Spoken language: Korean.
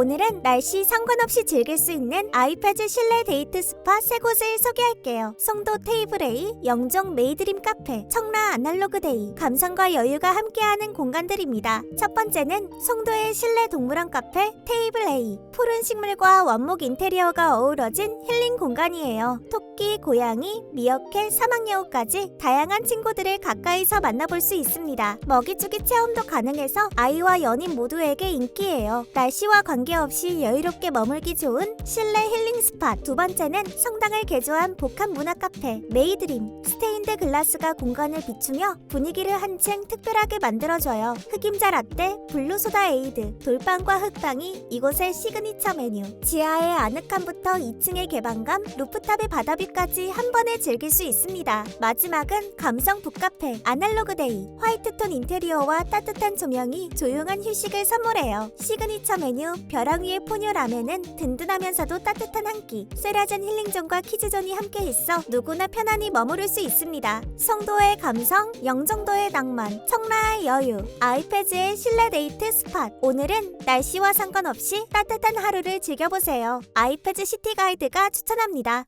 오늘은 날씨 상관없이 즐길 수 있는 아이패드 실내 데이트 스파 세 곳을 소개할게요. 송도 테이블 A, 영종 메이드림 카페, 청라 아날로그 데이, 감성과 여유가 함께하는 공간들입니다. 첫 번째는 송도의 실내 동물원 카페 테이블 A. 푸른 식물과 원목 인테리어가 어우러진 힐링 공간이에요. 토끼, 고양이, 미어캣, 사막여우까지 다양한 친구들을 가까이서 만나볼 수 있습니다. 먹이주기 체험도 가능해서 아이와 연인 모두에게 인기예요. 날씨와 관계 없이 여유롭게 머물기 좋은 실내 힐링 스팟. 두 번째는 성당을 개조한 복합 문화 카페 메이드림. 스테인드 글라스가 공간을 비추며 분위기를 한층 특별하게 만들어줘요. 흑임자 라떼, 블루소다 에이드, 돌빵과 흑빵이 이곳의 시그니처 메뉴. 지하의 아늑함부터 2층의 개방감, 루프탑의 바다뷰까지 한 번에 즐길 수 있습니다. 마지막은 감성 북카페 아날로그 데이. 화이트톤 인테리어와 따뜻한 조명이 조용한 휴식을 선물해요. 시그니처 메뉴 벼랑 위의 포뇨 라면은 든든하면서도 따뜻한 한 끼. 쇠라전 힐링존과 키즈존이 함께 있어 누구나 편안히 머무를 수 있습니다. 성도의 감성, 영종도의 낭만, 청라의 여유, 아이패드의 실내 데이트 스팟. 오늘은 날씨와 상관없이 따뜻한 하루를 즐겨보세요. 아이패드 시티 가이드가 추천합니다.